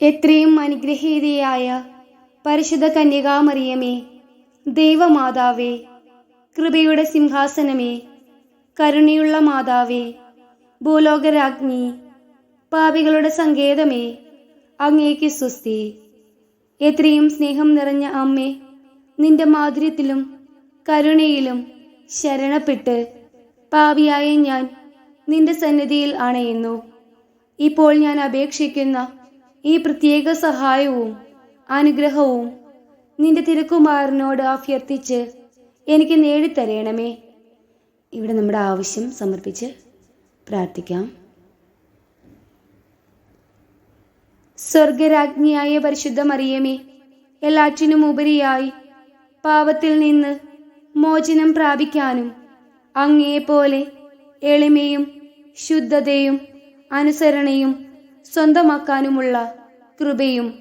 എത്രയും അനുഗ്രഹീതയായ പരിശുദ്ധ കന്യകാമറിയമേ ദൈവമാതാവേ കൃപയുടെ സിംഹാസനമേ കരുണയുള്ള മാതാവേ ഭൂലോകരാജ്ഞി പാപികളുടെ സങ്കേതമേ അങ്ങേക്ക് സുസ്തി എത്രയും സ്നേഹം നിറഞ്ഞ അമ്മേ നിന്റെ മാധുര്യത്തിലും കരുണയിലും ശരണപ്പെട്ട് പാപിയായ ഞാൻ നിന്റെ സന്നിധിയിൽ അണയുന്നു. ഇപ്പോൾ ഞാൻ അപേക്ഷിക്കുന്ന ഈ പ്രത്യേക സഹായവും അനുഗ്രഹവും നിന്റെ തിരുക്കുമാരനോട് അഭ്യർത്ഥിച്ച് എനിക്ക് നേടിത്തരയണമേ ഇവിടെ നമ്മുടെ ആവശ്യം സമർപ്പിച്ച് പ്രാർത്ഥിക്കാം. സ്വർഗരാജ്ഞിയായ പരിശുദ്ധ മറിയമേ എല്ലാറ്റിനും ഉപരിയായി പാപത്തിൽ നിന്ന് മോചനം പ്രാപിക്കാനും അങ്ങേപോലെ എളിമയും ശുദ്ധതയും അനുസരണയും സ്വന്തമാക്കാനുമുള്ള കൃപയും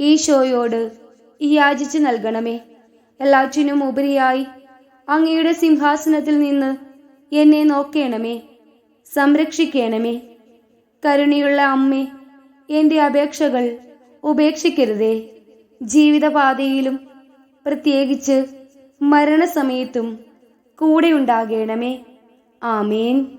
ഈശോയോട് യാചിച്ചു നൽകണമേ. എല്ലാറ്റിനും ഉപരിയായി അങ്ങയുടെ സിംഹാസനത്തിൽ നിന്ന് എന്നെ നോക്കേണമേ. സംരക്ഷിക്കണമേ. കരുണയുള്ള അമ്മേ എന്റെ അപേക്ഷകൾ ഉപേക്ഷിക്കരുതേ. ജീവിതപാതയിലും പ്രത്യേകിച്ച് മരണസമയത്തും കൂടെയുണ്ടാകേണമേ. ആമേൻ.